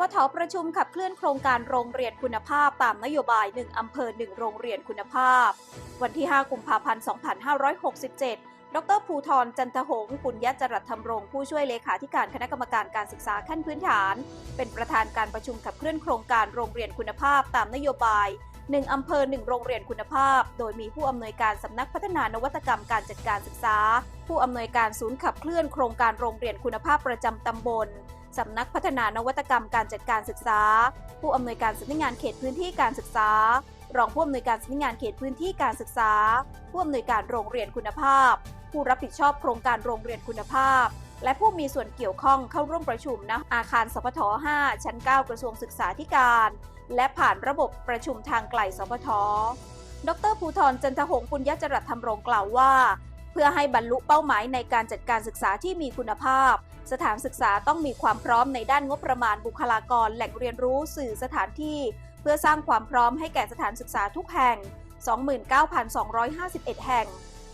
ปทประชุมขับเคลื่อนโครงการโรงเรียนคุณภาพตามนโยบาย 1 อำเภอ 1 โรงเรียนคุณภาพ วันที่ 5 กุมภาพันธ์ 2567 ดรภูทรจันทหงส์ปุญญจรัตธรรมรงค์ผู้ช่วยเลขาธิการคณะกรรมการการศึกษาขั้นพื้นฐาน เป็นประธานการประชุมขับเคลื่อนโครงการโรงเรียนคุณภาพตามนโยบาย 1 อำเภอ 1 โรงเรียนคุณภาพ โดยมีผู้อำนวยการสำนักพัฒนานวัตกรรมการจัดการศึกษา ผู้อำนวยการศูนย์ขับเคลื่อนโครงการโรงเรียนคุณภาพประจำตำบล สำนักพัฒนานวัตกรรมการจัดการศึกษา ผู้อำนวยการสำนักงานเขตพื้นที่การศึกษา รองผู้อำนวยการสำนักงานเขตพื้นที่การศึกษา ผู้อำนวยการโรงเรียนคุณภาพ ผู้รับผิดชอบโครงการโรงเรียนคุณภาพ และผู้มีส่วนเกี่ยวข้องเข้าร่วมประชุมณอาคารสพท 5 ชั้น 9 กระทรวงศึกษาธิการ และผ่านระบบประชุมทางไกลสพท ดรภูธรจันทหงปุญญจรัตธรรมรงกล่าวว่าเพื่อให้บรรลุเป้าหมายในการจัดการศึกษาที่มีคุณภาพ สถานศึกษาต้องมีความพร้อมในด้านงบประมาณบุคลากร แหล่งเรียนรู้สื่อสถานที่ เพื่อสร้างความพร้อมให้แก่สถานศึกษาทุกแห่ง 29,251 แห่ง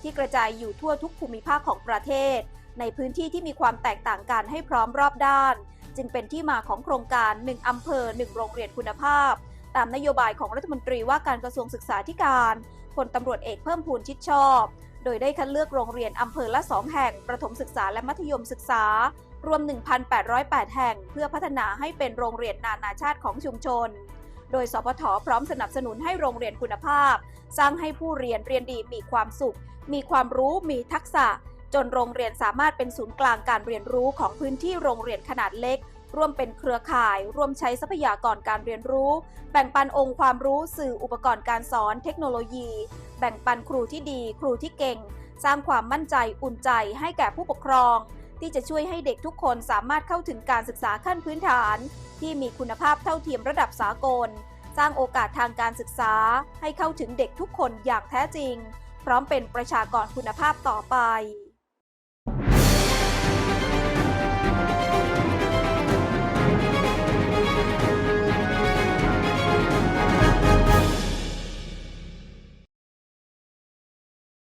ที่กระจายอยู่ทั่วทุกภูมิภาคของประเทศ ในพื้นที่ที่มีความแตกต่างกันให้พร้อมรอบด้าน จึงเป็นที่มาของโครงการ 1 อำเภอ 1 โรงเรียนคุณภาพ ตามนโยบายของรัฐมนตรีว่าการกระทรวงศึกษาธิการพลตำรวจเอกเพิ่มพูนชิดชอบ โดยได้คัดเลือกโรงเรียนอำเภอละ 2 แห่ง ประถมศึกษาและมัธยมศึกษา รวม 1,808 แห่ง เพื่อพัฒนาให้เป็นโรงเรียนนานาชาติของชุมชน โดยสพทพร้อมสนับสนุนให้โรงเรียนคุณภาพ สร้างให้ผู้เรียนเรียนดีมีความสุข มีความรู้ มีทักษะ จนโรงเรียนสามารถเป็นศูนย์กลางการเรียนรู้ของพื้นที่โรงเรียนขนาดเล็ก ร่วมเป็นเครือข่าย ร่วมใช้ทรัพยากรการเรียนรู้ แบ่งปันองค์ความรู้สื่ออุปกรณ์การสอนเทคโนโลยี แบ่งปันครูที่ดี ครูที่เก่ง สร้างความมั่นใจอุ่นใจให้แก่ผู้ปกครอง ที่จะช่วยให้เด็กทุกคนสามารถเข้าถึงการศึกษาขั้นพื้นฐาน ที่มีคุณภาพเท่าเทียมระดับสากล สร้างโอกาสทางการศึกษา ให้เข้าถึงเด็กทุกคนอย่างแท้จริง พร้อมเป็นประชากรคุณภาพต่อไป